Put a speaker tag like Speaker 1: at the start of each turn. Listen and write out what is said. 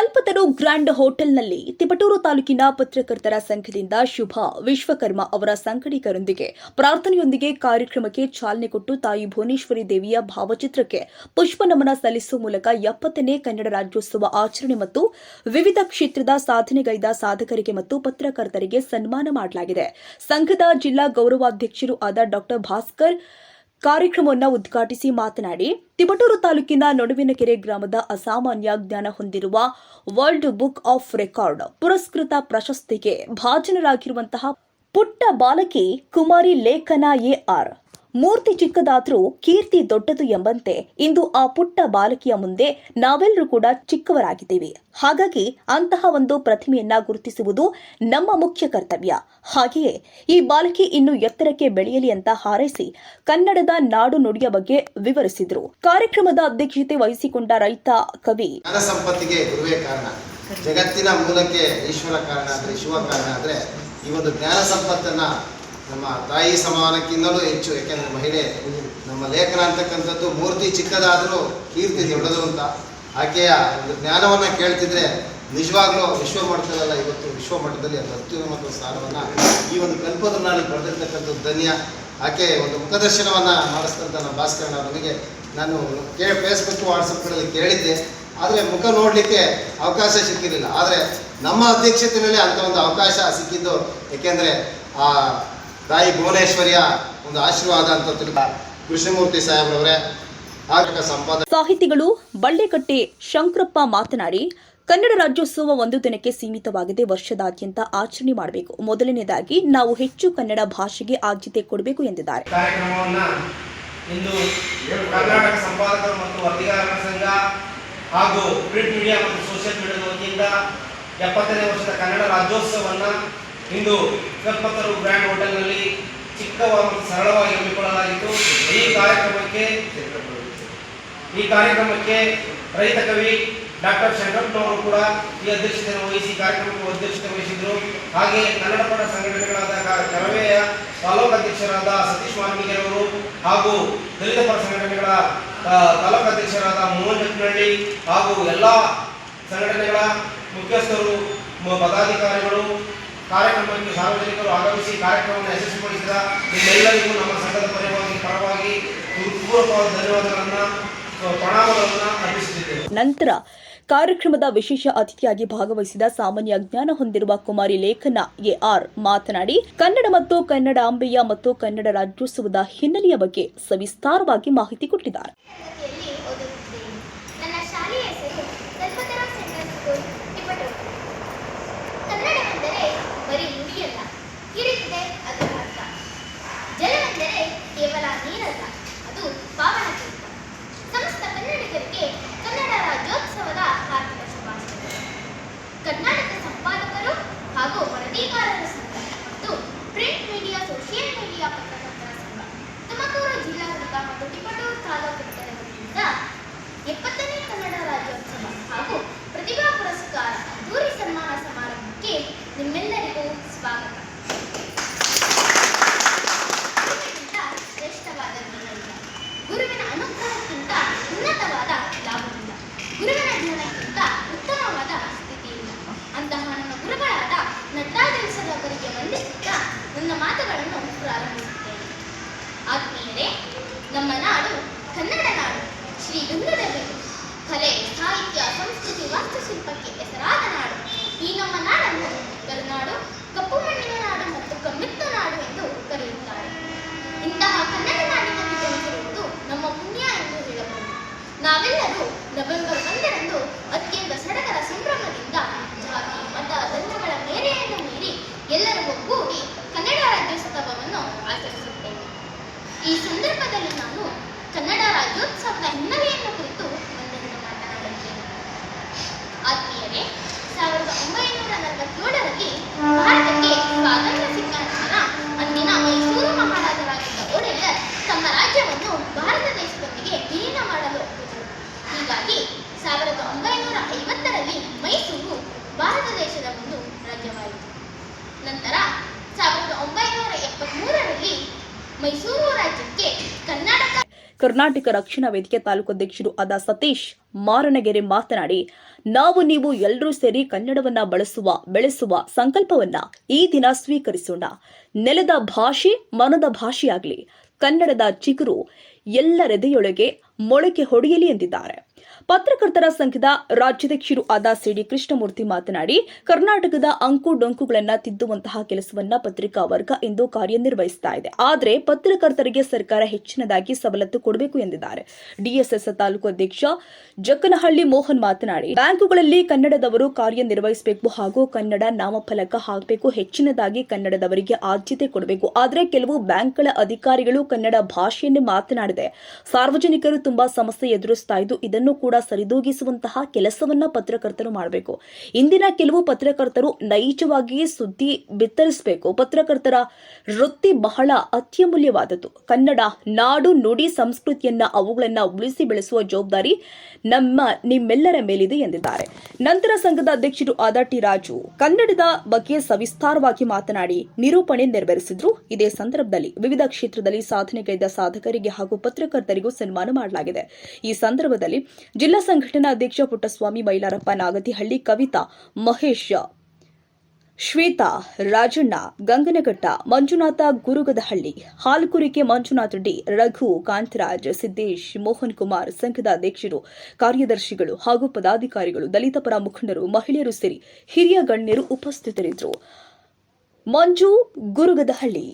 Speaker 1: ಕಲ್ಪತರು grand ಹೋಟೆಲ್ನಲ್ಲಿ ತಿಪಟೂರು ತಾಲೂಕಿನ ಪತ್ರಕರ್ತರ ಸಂಘದಿಂದ ಶುಭ. ವಿಶ್ವಕರ್ಮ ಅವರ ಸಂಘಟಿಕರೊಂದಿಗೆ ಪ್ರಾರ್ಥನೆಯೊಂದಿಗೆ ಕಾರ್ಯಕ್ರಮಕ್ಕೆ ಚಾಲನೆ ಕೊಟ್ಟು ತಾಯಿ ಭುವನೇಶ್ವರಿ ದೇವಿಯ ಭಾವಚಿತ್ರಕ್ಕೆ ಪುಷ್ಪ ನಮನ ಸಲ್ಲಿಸುವ ಮೂಲಕ ಎಪ್ಪತ್ತನೇ ಕನ್ನಡ ರಾಜ್ಯೋತ್ಸವ ಆಚರಣೆ ಮತ್ತು ವಿವಿಧ ಕ್ಷೇತ್ರದ ಸಾಧನೆಗೈದ ಸಾಧಕರಿಗೆ ಮತ್ತು ಪತ್ರಕರ್ತರಿಗೆ ಸನ್ಮಾನ ಮಾಡಲಾಗಿದೆ. ಸಂಘದ ಜಿಲ್ಲಾ ಗೌರವಾಧ್ಯಕ್ಷರು ಆದ ಡಾಕ್ಟರ್ ಭಾಸ್ಕರ್ ಕಾರ್ಯಕ್ರಮವನ್ನು ಉದ್ಘಾಟಿಸಿ ಮಾತನಾಡಿ ತಿಬಟೂರು ತಾಲೂಕಿನ ನಡುವಿನಕೆರೆ ಗ್ರಾಮದ ಅಸಾಮಾನ್ಯ ಜ್ಞಾನ ಹೊಂದಿರುವ ವರ್ಲ್ಡ್ ಬುಕ್ ಆಫ್ ರೆಕಾರ್ಡ್ ಪುರಸ್ಕೃತ ಪ್ರಶಸ್ತಿಗೆ ಭಾಜನರಾಗಿರುವಂತಹ ಪುಟ್ಟ ಬಾಲಕಿ ಕುಮಾರಿ ಲೇಖನ ಎಆರ್ ಮೂರ್ತಿ ಚಿಕ್ಕದಾದ್ರೂ ಕೀರ್ತಿ ದೊಡ್ಡದು ಎಂಬಂತೆ ಇಂದು ಆ ಪುಟ್ಟ ಬಾಲಕಿಯ ಮುಂದೆ ನಾವೆಲ್ಲರೂ ಕೂಡ ಚಿಕ್ಕವರಾಗಿದ್ದೇವೆ. ಹಾಗಾಗಿ ಅಂತಹ ಒಂದು ಪ್ರತಿಮೆಯನ್ನ ಗುರುತಿಸುವುದು ನಮ್ಮ ಮುಖ್ಯ ಕರ್ತವ್ಯ. ಹಾಗೆಯೇ ಈ ಬಾಲಕಿ ಇನ್ನು ಎತ್ತರಕ್ಕೆ ಬೆಳೆಯಲಿ ಅಂತ ಹಾರೈಸಿ ಕನ್ನಡದ ನಾಡು ನುಡಿಯ ಬಗ್ಗೆ ವಿವರಿಸಿದರು. ಕಾರ್ಯಕ್ರಮದ ಅಧ್ಯಕ್ಷತೆ ವಹಿಸಿಕೊಂಡ ರೈತ ಕವಿ.
Speaker 2: ಸಂಪತ್ತಿಗೆ ಜಗತ್ತಿನ ಮೂಲಕ್ಕೆ ಈಶ್ವರ ಕಾರಣ ಅಂದ್ರೆ ಶಿವ ಕಾರಣ ಅಂದ್ರೆ ಈ ಒಂದು ಜ್ಞಾನ ಸಂಪತ್ತನ್ನು ನಮ್ಮ ತಾಯಿ ಸಮಾನಕ್ಕಿಂತಲೂ ಹೆಚ್ಚು, ಯಾಕೆಂದರೆ ಮಹಿಳೆ, ನಮ್ಮ ಲೇಖನ ಅಂತಕ್ಕಂಥದ್ದು ಮೂರ್ತಿ ಚಿಕ್ಕದಾದರೂ ಕೀರ್ತಿ ದೊಡ್ಡದು ಅಂತ. ಆಕೆಯ ಒಂದು ಜ್ಞಾನವನ್ನು ಕೇಳ್ತಿದ್ರೆ ನಿಜವಾಗ್ಲೂ ವಿಶ್ವ ಮಟ್ಟದಲ್ಲ, ಇವತ್ತು ವಿಶ್ವ ಮಟ್ಟದಲ್ಲಿ ಅದು ಅತ್ಯುನ್ನತ ಸ್ಥಾನವನ್ನು ಈ ಒಂದು ಕಲ್ಪದ ನಾಡಿ ಪಡೆದಿರ್ತಕ್ಕಂಥದ್ದು ಧನ್ಯ. ಆಕೆ ಒಂದು ಮುಖದರ್ಶನವನ್ನು ಮಾಡಿಸ್ತಂತ ನಮ್ಮ ಭಾಸ್ಕರಣ್ಣ ನಮಗೆ. ನಾನು ಕೇ ಫೇಸ್ಬುಕ್ ವಾಟ್ಸಪ್ಗಳಲ್ಲಿ ಕೇಳಿದ್ದೆ. ಆದರೆ ಮುಖ ನೋಡಲಿಕ್ಕೆ ಅವಕಾಶ ಸಿಕ್ಕಿರಲಿಲ್ಲ. ಆದರೆ ನಮ್ಮ ಅಧ್ಯಕ್ಷತೆಯಲ್ಲಿ ಅಂಥ ಒಂದು ಅವಕಾಶ ಸಿಕ್ಕಿದ್ದು ಏಕೆಂದರೆ ಆ ತಾಯಿ ಭುವನೇಶ್ವರಿಯ ಒಂದು ಆಶೀರ್ವಾದ ಅಂತ ತಿಳ್ಕ ಕೃಷ್ಣಮೂರ್ತಿ ಸಾಹೇಬ್ರವರೇ
Speaker 1: ಸಾಹಿತಿಗಳು ಬಳ್ಳೆಕಟ್ಟೆ ಶಂಕರಪ್ಪ ಮಾತನಾಡಿ ಕನ್ನಡ ರಾಜ್ಯೋತ್ಸವ ಒಂದು ದಿನಕ್ಕೆ ಸೀಮಿತವಾಗಿದೆ ವರ್ಷದಾದ್ಯಂತ ಆಚರಣೆ ಮಾಡಬೇಕು. ಮೊದಲನೇದಾಗಿ ನಾವು ಹೆಚ್ಚು ಕನ್ನಡ ಭಾಷೆಗೆ ಆದ್ಯತೆ ಕೊಡಬೇಕು ಎಂದಿದ್ದಾರೆ.
Speaker 3: ಕಾರ್ಯಕ್ರಮವನ್ನ ಇಂದು ಕರ್ನಾಟಕ ಸಂಪಾದಕರು ಮತ್ತು ವರದಿಗಾರರ ಸಂಘ ಹಾಗೂ ಪ್ರಿಂಟ್ ಮೀಡಿಯಾ ಮತ್ತು ಸೋಷಿಯಲ್ ಮೀಡಿಯಾದ ವತಿಯಿಂದ ಎಪ್ಪತ್ತನೇ ವರ್ಷದ ಕನ್ನಡ ರಾಜ್ಯೋತ್ಸವವನ್ನ ಇಂದು ಕಲ್ಪತರು ಗ್ರ್ಯಾಂಡ್ ಹೋಟೆಲ್ನಲ್ಲಿ ಮತ್ತು ಸರಳವಾಗಿ ಹಮ್ಮಿಕೊಳ್ಳಲಾಗಿತ್ತು. ಈ ಕಾರ್ಯಕ್ರಮಕ್ಕೆ ಈ ಕಾರ್ಯಕ್ರಮಕ್ಕೆ ರೈತ ಕವಿ ಡಾಕ್ಟರ್ ಶಂಕರಪ್ಪನವರು ಕೂಡ ಈ ಅಧ್ಯಕ್ಷತೆಯನ್ನು ವಹಿಸಿ ಕಾರ್ಯಕ್ರಮಕ್ಕೆ ಅಧ್ಯಕ್ಷತೆ ವಹಿಸಿದ್ರು. ಹಾಗೆ ಕನ್ನಡ ಪರ ಸಂಘಟನೆಗಳಾದ ಕರವೇಯ ತಾಲೂಕು ಅಧ್ಯಕ್ಷರಾದ ಸತೀಶ್ ವಾಲ್ಮೀಕಿರವರು ಹಾಗೂ ದಲಿತ ಪರ ಸಂಘಟನೆಗಳ ತಾಲೂಕು ಅಧ್ಯಕ್ಷರಾದ ಮೋಹನ್ ಜಟ್ನಳ್ಳಿ ಹಾಗೂ ಎಲ್ಲ ಸಂಘಟನೆಗಳ ಮುಖ್ಯಸ್ಥರು ಪದಾಧಿಕಾರಿಗಳು ಕಾರ್ಯಕ್ರಮಕ್ಕೆ ಸಾರ್ವಜನಿಕರು ಆಗಮಿಸಿ ಕಾರ್ಯಕ್ರಮವನ್ನು ಯಶಸ್ವಿಗೊಳಿಸಿದ ನಿಮ್ಮೆಲ್ಲರಿಗೂ ನಮ್ಮ ಸಂಘದ ಪರವಾಗಿ ಪರವಾಗಿ ಪೂರ್ವಕವಾದ ಧನ್ಯವಾದಗಳನ್ನು, ಪ್ರಣಾಮಗಳನ್ನು ಅರ್ಪಿಸುತ್ತಿದ್ದೇವೆ.
Speaker 1: ನಂತರ ಕಾರ್ಯಕ್ರಮದ ವಿಶೇಷ ಅತಿಥಿಯಾಗಿ ಭಾಗವಹಿಸಿದ ಸಾಮಾನ್ಯ ಜ್ಞಾನ ಹೊಂದಿರುವ ಕುಮಾರಿ ಲೇಖನ ಎಆರ್ ಮಾತನಾಡಿ, ಕನ್ನಡ ಮತ್ತು ಕನ್ನಡ ಅಂಬೆಯ ಮತ್ತು ಕನ್ನಡ ರಾಜ್ಯೋತ್ಸವದ ಹಿನ್ನೆಲೆಯ ಬಗ್ಗೆ ಸವಿಸ್ತಾರವಾಗಿ ಮಾಹಿತಿ ಕೊಟ್ಟಿದ್ದಾರೆ.
Speaker 4: ಹಾಗೂ ವರದಿಗಾರರ ಸಂಘ ಮತ್ತು ಪ್ರಿಂಟ್ ಮೀಡಿಯಾ ಸೋಷಿಯಲ್ ಮೀಡಿಯಾ ಪತ್ರಕರ್ತರ ಸಂಘ. ತುಮಕೂರು ಜಿಲ್ಲಾಡಳಿತ ಮತ್ತು ತಿಪಟೂರು ತಾಲೂಕು ಘಟಕದಿಂದ ಎಪ್ಪತ್ತನೇ ಕನ್ನಡ ರಾಜ್ಯೋತ್ಸವ ಹಾಗೂ ಪ್ರತಿಭಾ ಪುರಸ್ಕಾರ ಅದ್ದೂರಿ ಸನ್ಮಾನ ಸಮಾರಂಭಕ್ಕೆ ನಿಮ್ಮೆಲ್ಲರಿಗೂ ಸ್ವಾಗತ. ಶ್ರೇಷ್ಠವಾದ ಗುರುವಿನ ಅನುಗ್ರಹಕ್ಕಿಂತ ಉನ್ನತವಾದ ಲಾಭವಿಲ್ಲ. ಗುರುವಿನ ಜ್ಞಾನಕ್ಕಿಂತ ಉತ್ತಮವಾದ ನಮ್ಮ ನಾಡು ಕನ್ನಡ ಈ ಸಂದರ್ಭದಲ್ಲಿ ನಾನು ಕನ್ನಡ ರಾಜ್ಯೋತ್ಸವದ ಹಿನ್ನೆಲೆಯನ್ನು ಕುರಿತು
Speaker 1: ಕರ್ನಾಟಕ ರಕ್ಷಣಾ ವೇದಿಕೆ ತಾಲೂಕು ಅಧ್ಯಕ್ಷರು ಆದ ಸತೀಶ್ ಮಾರಣಗೆರೆ ಮಾತನಾಡಿ, ನಾವು ನೀವು ಎಲ್ಲರೂ ಸೇರಿ ಕನ್ನಡವನ್ನ ಬಳಸುವ, ಬೆಳೆಸುವ ಸಂಕಲ್ಪವನ್ನ ಈ ದಿನ ಸ್ವೀಕರಿಸೋಣ. ನೆಲದ ಭಾಷೆ ಮನದ ಭಾಷೆಯಾಗಲಿ. ಕನ್ನಡದ ಚಿಗುರು ಎಲ್ಲರೆದೆಯೊಳಗೆ ಮೊಳಕೆ ಹೊಡೆಯಲಿ ಎಂದಿದ್ದಾರೆ. ಪತ್ರಕರ್ತರ ಸಂಘದ ರಾಜ್ಯಾಧ್ಯಕ್ಷರು ಆದ ಸಿಡಿ ಕೃಷ್ಣಮೂರ್ತಿ ಮಾತನಾಡಿ, ಕರ್ನಾಟಕದ ಅಂಕು ಡೊಂಕುಗಳನ್ನು ತಿದ್ದುವಂತಹ ಕೆಲಸವನ್ನ ಪತ್ರಿಕಾ ವರ್ಗ ಇಂದು ಕಾರ್ಯನಿರ್ವಹಿಸ್ತಾ ಇದೆ. ಆದರೆ ಪತ್ರಕರ್ತರಿಗೆ ಸರ್ಕಾರ ಹೆಚ್ಚಿನದಾಗಿ ಸವಲತ್ತು ಕೊಡಬೇಕು ಎಂದಿದ್ದಾರೆ. ಡಿಎಸ್ಎಸ್ ತಾಲೂಕು ಅಧ್ಯಕ್ಷ ಜಕ್ಕನಹಳ್ಳಿ ಮೋಹನ್ ಮಾತನಾಡಿ, ಬ್ಯಾಂಕುಗಳಲ್ಲಿ ಕನ್ನಡದವರು ಕಾರ್ಯನಿರ್ವಹಿಸಬೇಕು ಹಾಗೂ ಕನ್ನಡ ನಾಮಫಲಕ ಹಾಕಬೇಕು, ಹೆಚ್ಚಿನದಾಗಿ ಕನ್ನಡದವರಿಗೆ ಆದ್ಯತೆ ಕೊಡಬೇಕು. ಆದರೆ ಕೆಲವು ಬ್ಯಾಂಕ್ಗಳ ಅಧಿಕಾರಿಗಳು ಕನ್ನಡ ಭಾಷೆಯನ್ನು ಮಾತನಾಡಿದೆ ಸಾರ್ವಜನಿಕರು ತುಂಬಾ ಸಮಸ್ಯೆ ಎದುರಿಸ್ತಾ ಇದ್ದು ಇದನ್ನು ಕೂಡ ಸರಿದೂಗಿಸುವಂತಹ ಕೆಲಸವನ್ನ ಪತ್ರಕರ್ತರು ಮಾಡಬೇಕು. ಇಂದಿನ ಕೆಲವು ಪತ್ರಕರ್ತರು ನೈಜವಾಗಿಯೇ ಸುದ್ದಿ ಬಿತ್ತರಿಸಬೇಕು. ಪತ್ರಕರ್ತರ ವೃತ್ತಿ ಬಹಳ ಅತ್ಯಮೂಲ್ಯವಾದದ್ದು. ಕನ್ನಡ ನಾಡು ನುಡಿ ಸಂಸ್ಕೃತಿಯನ್ನ ಅವುಗಳನ್ನ ಉಳಿಸಿ ಬೆಳೆಸುವ ಜವಾಬ್ದಾರಿ ನಮ್ಮ ನಿಮ್ಮೆಲ್ಲರ ಮೇಲಿದೆ ಎಂದಿದ್ದಾರೆ. ನಂತರ ಸಂಘದ ಅಧ್ಯಕ್ಷರು ಆದ ರಾಜು ಕನ್ನಡದ ಬಗ್ಗೆ ಸವಿಸ್ತಾರವಾಗಿ ಮಾತನಾಡಿ ನಿರೂಪಣೆ ನೆರವೇರಿಸಿದ್ರು. ಇದೇ ಸಂದರ್ಭದಲ್ಲಿ ವಿವಿಧ ಕ್ಷೇತ್ರದಲ್ಲಿ ಸಾಧನೆಗೈದ ಸಾಧಕರಿಗೆ ಹಾಗೂ ಪತ್ರಕರ್ತರಿಗೂ ಸನ್ಮಾನ ಮಾಡಲಾಗಿದೆ. ಈ ಸಂದರ್ಭದಲ್ಲಿ ಜಿಲ್ಲಾ ಸಂಘಟನಾ ಅಧ್ಯಕ್ಷ ಪುಟ್ಟಸ್ವಾಮಿ ಮೈಲಾರಪ್ಪ ನಾಗತಿಹಳ್ಳಿ ಕವಿತಾ ಮಹೇಶ್ ಶ್ವೇತಾ ರಾಜಣ್ಣ ಗಂಗನಘಟ್ಟ ಮಂಜುನಾಥ ಗುರುಗದಹಳ್ಳಿ ಹಾಲ್ಕುರಿಕೆ ಮಂಜುನಾಥ ಡಿ ರಘು ಕಾಂತರಾಜ್ ಸಿದ್ದೇಶ್ ಮೋಹನ್ ಕುಮಾರ್ ಸಂಘದ ಅಧ್ಯಕ್ಷರು ಕಾರ್ಯದರ್ಶಿಗಳು ಹಾಗೂ ಪದಾಧಿಕಾರಿಗಳು ದಲಿತ ಪರ ಮುಖಂಡರು ಮಹಿಳೆಯರು ಸೇರಿ ಹಿರಿಯ ಗಣ್ಯರು ಉಪಸ್ಥಿತರಿದ್ದರು. ಮಂಜು ಗುರುಗದಹಳ್ಳಿ